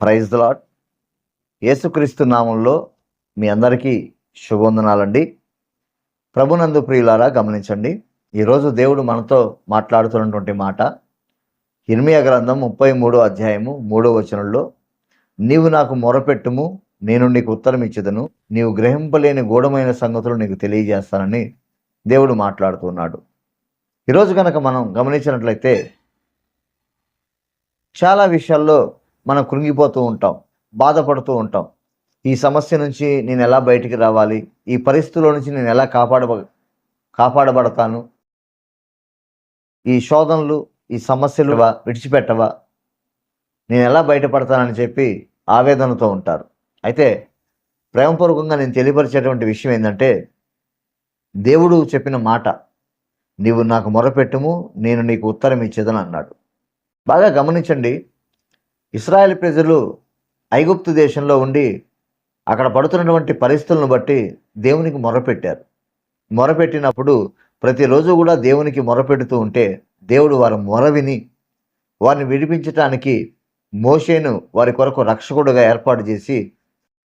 Praise the యేసుక్రీస్తు నామంలో మీ అందరికీ శుభవందనాలండి. ప్రభునందు ప్రియులారా గమనించండి ఈరోజు దేవుడు మనతో మాట్లాడుతున్నటువంటి మాట ఇర్మియా గ్రంథం ముప్పై మూడో అధ్యాయము మూడో వచనంలో నీవు నాకు మొరపెట్టుము నేను నీకు ఉత్తరం ఇచ్చదను నీవు గ్రహింపలేని గూఢమైన సంగతులు నీకు తెలియజేస్తానని దేవుడు మాట్లాడుతున్నాడు. ఈరోజు కనుక మనం గమనించినట్లయితే చాలా విషయాల్లో మనం కృంగిపోతూ ఉంటాం బాధపడుతూ ఉంటాం. ఈ సమస్య నుంచి నేను ఎలా బయటికి రావాలి? ఈ పరిస్థితుల నుంచి నేను ఎలా కాపాడబ కాపాడబడతాను? ఈ శోధనలు ఈ సమస్యలు విడిచిపెట్టవా? నేను ఎలా బయటపడతానని చెప్పి ఆవేదనతో ఉంటారు. అయితే ప్రేమపూర్వకంగా నేను తెలియపరిచేటువంటి విషయం ఏంటంటే దేవుడు చెప్పిన మాట నీవు నాకు మొరపెట్టుము నేను నీకు ఉత్తరం ఇచ్చేదని అన్నాడు. బాగా గమనించండి ఇస్రాయేల్ ప్రజలు ఐగుప్తు దేశంలో ఉండి అక్కడ పడుతున్నటువంటి పరిస్థితులను బట్టి దేవునికి మొరపెట్టారు. మొరపెట్టినప్పుడు ప్రతిరోజు కూడా దేవునికి మొరపెడుతూ ఉంటే దేవుడు వారి మొర విని వారిని విడిపించటానికి మోషేను వారి కొరకు రక్షకుడుగా ఏర్పాటు చేసి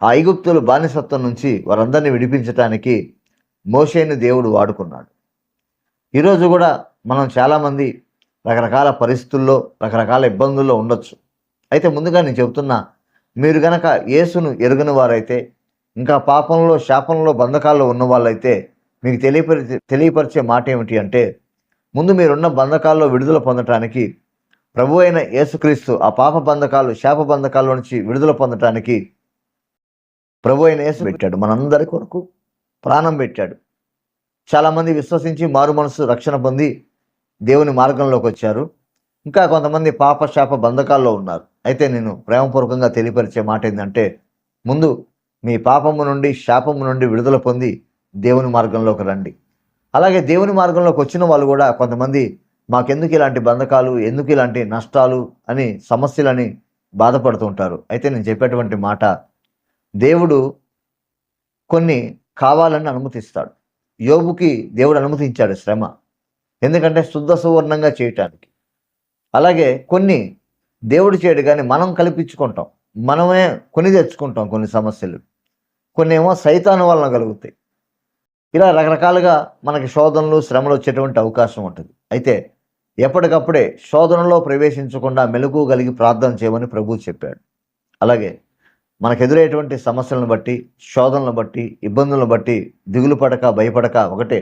ఆ ఐగుప్తుల బానిసత్వం నుంచి వారందరినీ విడిపించటానికి మోషేను దేవుడు వాడుకున్నాడు. ఈరోజు కూడా మనం చాలామంది రకరకాల పరిస్థితుల్లో రకరకాల ఇబ్బందుల్లో ఉండొచ్చు. అయితే ముందుగా నేను చెబుతున్నా మీరు గనక యేసును ఎరుగని వారైతే ఇంకా పాపంలో శాపంలో బంధకాల్లో ఉన్న వాళ్ళైతే మీకు తెలియపరిచే తెలియపరిచే మాట ఏమిటి అంటే ముందు మీరున్న బంధకాల్లో విడుదల పొందటానికి ప్రభు అయిన యేసుక్రీస్తు ఆ పాప బంధకాలు శాప బంధకాల నుంచి విడుదల పొందటానికి ప్రభు అయిన యేసు పెట్టాడు. మనందరి కొరకు ప్రాణం పెట్టాడు. చాలామంది విశ్వసించి మారు మనసు రక్షణ పొంది దేవుని మార్గంలోకి వచ్చారు. ఇంకా కొంతమంది పాప శాప బంధకాల్లో ఉన్నారు. అయితే నేను ప్రేమపూర్వకంగా తెలియపరిచే మాట ఏంటంటే ముందు మీ పాపము నుండి శాపము నుండి విడుదల పొంది దేవుని మార్గంలోకి రండి. అలాగే దేవుని మార్గంలోకి వచ్చిన వాళ్ళు కూడా కొంతమంది మాకెందుకు ఇలాంటి బంధకాలు ఎందుకు ఇలాంటి నష్టాలు అని సమస్యలని బాధపడుతుంటారు అయితే నేను చెప్పేటువంటి మాట దేవుడు కొన్ని కావాలని అనుమతిస్తాడు. యోగుకి దేవుడు అనుమతించాడు శ్రమ. ఎందుకంటే శుద్ధ సువర్ణంగా చేయటానికి. అలాగే కొన్ని దేవుడు చేయడు కానీ మనం కల్పించుకుంటాం. మనమే కొని తెచ్చుకుంటాం కొన్ని సమస్యలు. కొన్ని ఏమో సైతాను వలన కలుగుతాయి. ఇలా రకరకాలుగా మనకి శోధనలు శ్రమలు వచ్చేటువంటి అవకాశం ఉంటుంది. అయితే ఎప్పటికప్పుడే శోధనలో ప్రవేశించకుండా మెలకు కలిగి ప్రార్థన చేయమని ప్రభు చెప్పాడు. అలాగే మనకు ఎదురయ్యేటువంటి సమస్యలను బట్టి శోధనలను బట్టి ఇబ్బందులను బట్టి దిగులు పడక భయపడక ఒకటే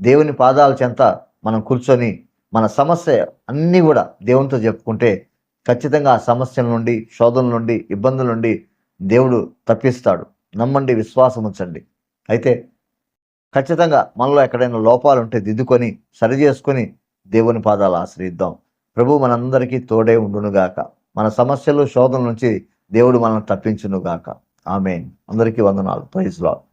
దేవుని పాదాల చెంత మనం కూర్చొని మన సమస్య అన్నీ కూడా దేవునితో చెప్పుకుంటే ఖచ్చితంగా ఆ సమస్యల నుండి శోధనల నుండి ఇబ్బందుల నుండి దేవుడు తప్పిస్తాడు. నమ్మండి విశ్వాసం ఉంచండి. అయితే ఖచ్చితంగా మనలో ఎక్కడైనా లోపాలు ఉంటే దిద్దుకొని సరి చేసుకొని దేవుని పాదాలు ఆశ్రయిద్దాం. ప్రభు మనందరికీ తోడే ఉండునుగాక. మన సమస్యలు శోధన నుంచి దేవుడు మనల్ని తప్పించునుగాక. ఆమె అందరికీ వందనాలు. Praise lord.